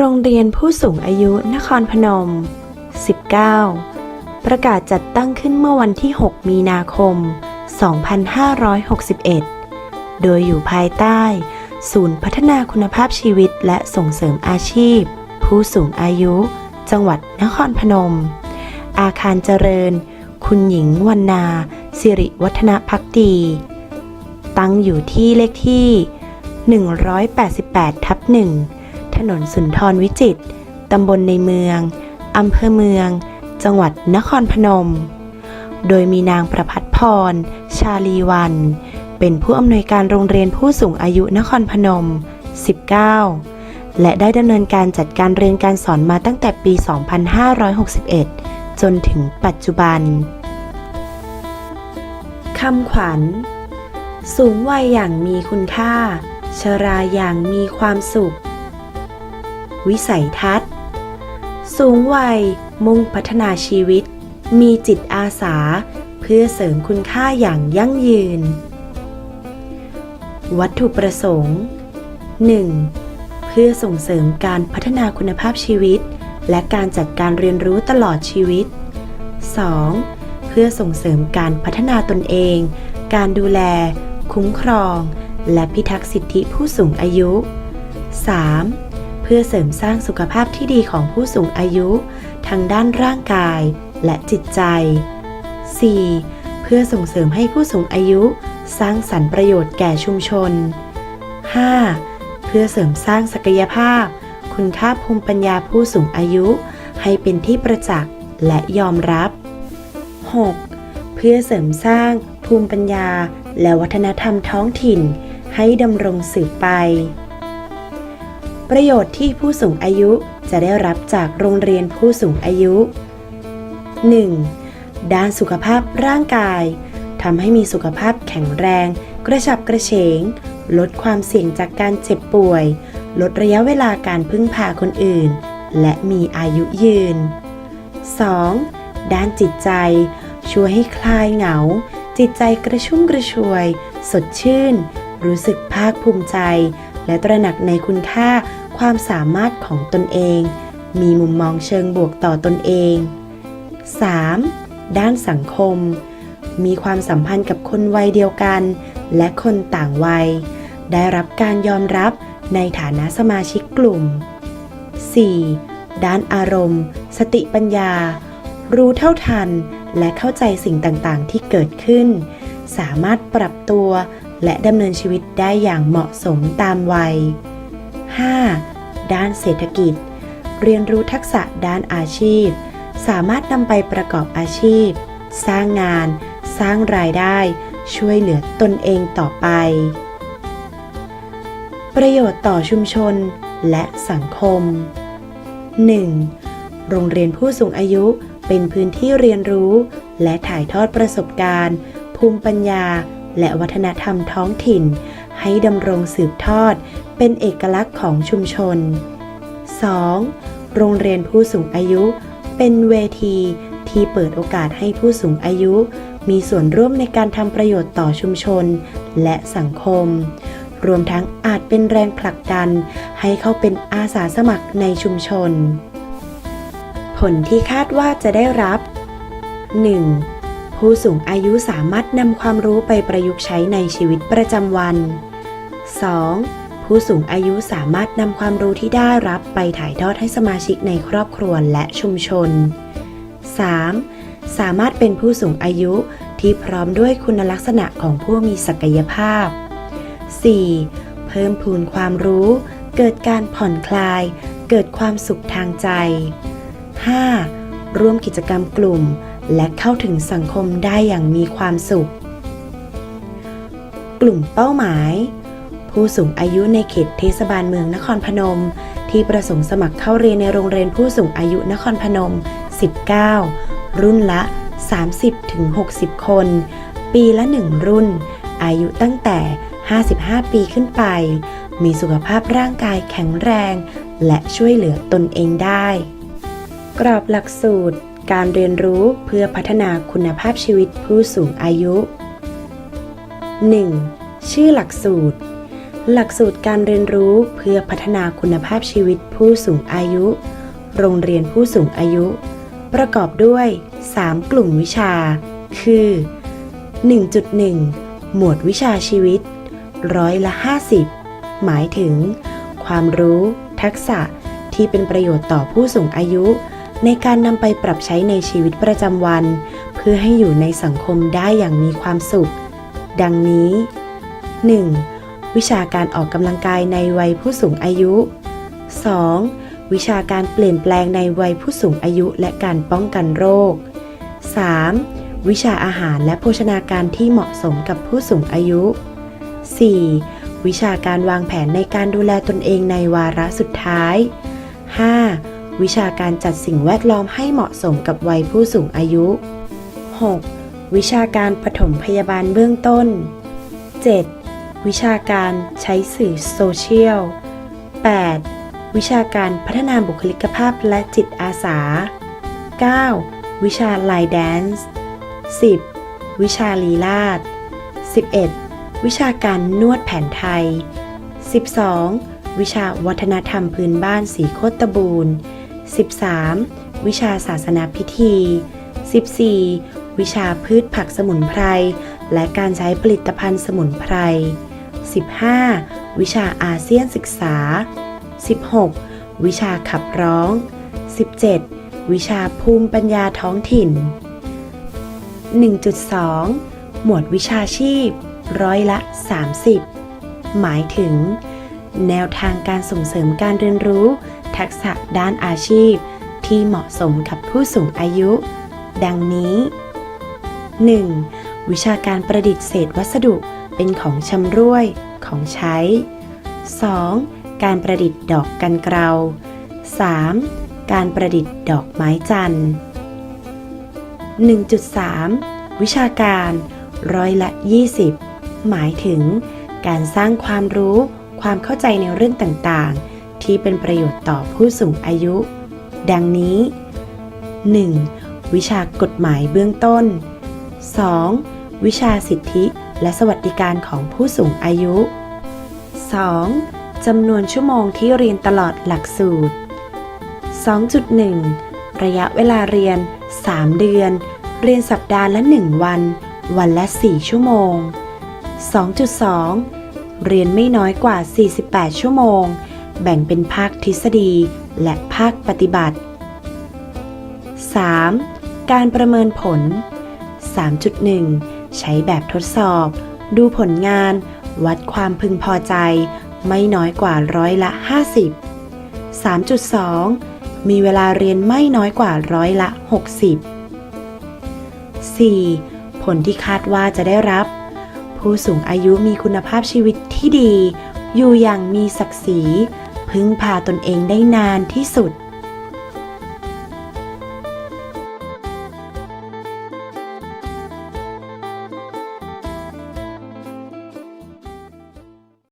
โรงเรียนผู้สูงอายุนครพนม 19 ประกาศจัดตั้งขึ้นเมื่อวันที่ 6 มีนาคม 2561 โดยอยู่ภายใต้ ศูนย์พัฒนาคุณภาพชีวิตและส่งเสริมอาชีพ ผู้สูงอายุ จังหวัดนครพนม อาคารเจริญ คุณหญิงวรรณาสิริวัฒนพักดี ตั้งอยู่ที่เลขที่ 188 ทับหนึ่ง ถนนสุนทรวิจิตตำบลในเมือง อำเภอเมือง จังหวัดนครพนม โดยมีนางประพัฒพร ชาลีวัน เป็นผู้อำนวยการโรงเรียนผู้สูงอายุนครพนม 19 และได้ดำเนินการจัดการเรียนการสอนมาตั้งแต่ปี 2561 จนถึงปัจจุบัน คำขวัญ สูงวัยอย่างมีคุณค่า ชราอย่างมีความสุข วิสัยทัศน์ สูงวัย มุ่งพัฒนาชีวิต มีจิตอาสา เพื่อเสริมคุณค่าอย่างยั่งยืน วัตถุประสงค์ 1. เพื่อส่งเสริมการพัฒนาคุณภาพชีวิต และการจัดการเรียนรู้ตลอดชีวิต 2. เพื่อส่งเสริมการพัฒนาตนเอง การดูแล คุ้มครอง และพิทักษ์สิทธิผู้สูงอายุ 3. เพื่อเสริมสร้างสุขภาพที่ดีของผู้สูงอายุทั้งด้านร่างกายและจิตใจ 4. เพื่อส่งเสริมให้ผู้สูงอายุสร้างสรรค์ประโยชน์แก่ชุมชน 5. เพื่อเสริมสร้างศักยภาพ คุณค่าภูมิปัญญาผู้สูงอายุ ให้เป็นที่ประจักษ์และยอมรับ 6. เพื่อเสริมสร้างภูมิปัญญาและวัฒนธรรมท้องถิ่น ให้ดำรงสืบไป ประโยชน์ที่ผู้สูงอายุจะได้รับจากโรงเรียนผู้สูงอายุ 1. ด้านสุขภาพร่างกายทำให้มีสุขภาพแข็งแรง กระฉับกระเฉง ลดความเสี่ยงจากการเจ็บป่วย ลดระยะเวลาการพึ่งพาคนอื่น และมีอายุยืน 2. ด้านจิตใจ ช่วยให้คลายเหงา จิตใจกระชุ่มกระชวย สดชื่น รู้สึกภาคภูมิใจ และตระหนักในคุณค่าความสามารถของตนเอง มีมุมมองเชิงบวกต่อตนเอง 3. ด้านสังคม มีความสัมพันธ์กับคนวัยเดียวกัน และคนต่างวัย ได้รับการยอมรับในฐานะสมาชิกกลุ่ม 4. ด้านอารมณ์ สติปัญญา รู้เท่าทัน และเข้าใจสิ่งต่างๆ ที่เกิดขึ้น สามารถปรับตัว และดำเนินชีวิตได้อย่างเหมาะสมตามวัย 5. ด้านเศรษฐกิจ เรียนรู้ทักษะด้านอาชีพ สามารถนำไปประกอบอาชีพ สร้างงาน สร้างรายได้ ช่วยเหลือตนเองต่อไป ประโยชน์ต่อชุมชนและสังคม 1. โรงเรียนผู้สูงอายุเป็นพื้นที่เรียนรู้ และถ่ายทอดประสบการณ์ ภูมิปัญญา และวัฒนธรรมท้องถิ่น ให้ดำรงสืบทอด เป็นเอกลักษณ์ของชุมชน 2. โรงเรียนผู้สูงอายุ เป็นเวทีที่เปิดโอกาสให้ผู้สูงอายุ มีส่วนร่วมในการทำประโยชน์ต่อชุมชน และสังคม รวมทั้งอาจเป็นแรงผลักดัน ให้เขาเป็นอาสาสมัครในชุมชน ผลที่คาดว่าจะได้รับ 1. ผู้สูงอายุสามารถนำความรู้ไปประยุกต์ใช้ในชีวิตประจำวัน 2. ผู้สูงอายุสามารถนำความรู้ที่ได้รับไปถ่ายทอดให้สมาชิกในครอบครัวและชุมชน 3. สามารถเป็นผู้สูงอายุที่พร้อมด้วยคุณลักษณะของผู้มีศักยภาพ 4. เพิ่มพูนความรู้ เกิดการผ่อนคลาย เกิดความสุขทางใจ 5. ร่วมกิจกรรมกลุ่ม และเข้าถึงสังคมได้อย่างมีความสุข กลุ่มเป้าหมาย ผู้สูงอายุในเขตเทศบาลเมืองนครพนม ที่ประสงค์สมัครเข้าเรียนในโรงเรียนผู้สูงอายุนครพนม 19 รุ่นละ 30-60 คน ปีละ 1 รุ่น อายุตั้งแต่ 55 ปีขึ้นไป มีสุขภาพร่างกายแข็งแรง และช่วยเหลือตนเองได้ กรอบหลักสูตร การเรียนรู้เพื่อพัฒนาคุณภาพชีวิตผู้สูงอายุ 1. ชื่อหลักสูตร หลักสูตรการเรียนรู้เพื่อพัฒนาคุณภาพชีวิตผู้สูงอายุ โรงเรียนผู้สูงอายุ ประกอบด้วย 3 กลุ่มวิชา คือ 1.1 หมวดวิชาชีวิต ร้อยละ 50 หมายถึง ความรู้ ทักษะที่เป็นประโยชน์ต่อผู้สูงอายุ ในการนำไปปรับใช้ในชีวิตประจำวัน เพื่อให้อยู่ในสังคมได้อย่างมีความสุข ดังนี้ 1. วิชาการออกกำลังกายในวัยผู้สูงอายุ 2. วิชาการเปลี่ยนแปลงในวัยผู้สูงอายุและการป้องกันโรค 3. วิชาอาหารและโภชนาการที่เหมาะสมกับผู้สูงอายุ 4. วิชาการวางแผนในการดูแลตนเองในวาระสุดท้าย 5. วิชาการจัดสิ่งแวดล้อมให้เหมาะสมกับวัยผู้สูงอายุ 6. วิชาการปฐมพยาบาลเบื้องต้น 7. วิชาการใช้สื่อโซเชียล 8. วิชาการพัฒนาบุคลิกภาพและจิตอาสา 9. วิชาไลแดนซ์ 10. วิชาลีลาด 11. วิชาการนวดแผนไทย 12. วิชาวัฒนธรรมพื้นบ้านสีโคตบูรณ์ 13. วิชาศาสนาพิธี 14. วิชาพืชผักสมุนไพร และการใช้ผลิตภัณฑ์สมุนไพร 15. วิชาอาเซียนศึกษา 16. วิชาขับร้อง 17. วิชาภูมิปัญญาท้องถิ่น 1.2 หมวดวิชาชีพ ร้อยละ 30 หมายถึง แนวทางการส่งเสริมการเรียนรู้ ทักษะด้านอาชีพ ที่เหมาะสมกับผู้สูงอายุ ดังนี้ 1. วิชาการประดิษฐ์เศษวัสดุเป็นของชำร่วย ของใช้ 2. การประดิษฐ์ดอกกันเกลา 3. การประดิษฐ์ดอกไม้จันทร์ 1.3 วิชาการร้อยละ 20 หมายถึง การสร้างความรู้ ความเข้าใจในเรื่องต่างๆ ที่เป็นประโยชน์ต่อผู้สูงอายุ ดังนี้ 1. วิชากฎหมายเบื้องต้น 2. วิชาสิทธิและสวัสดิการของผู้สูงอายุ 2. จำนวนชั่วโมงที่เรียนตลอดหลักสูตร 2.1 ระยะเวลาเรียน 3 เดือน เรียนสัปดาห์ละ 1 วัน วันละ 4 ชั่วโมง 2.2 เรียนไม่น้อยกว่า 48 ชั่วโมง แบ่งเป็นภาคทฤษฎีและภาคปฏิบัติ 3. การประเมินผล 3.1 ใช้แบบทดสอบ ดูผลงาน วัดความพึงพอใจ ไม่น้อยกว่าร้อยละ 50 3.2 มีเวลาเรียนไม่น้อยกว่าร้อยละ 60 4. ผลที่คาดว่าจะได้รับ ผู้สูงอายุมีคุณภาพชีวิตที่ดี อยู่อย่างมีศักดิ์ศรี พึ่งพาตนเองได้นานที่สุด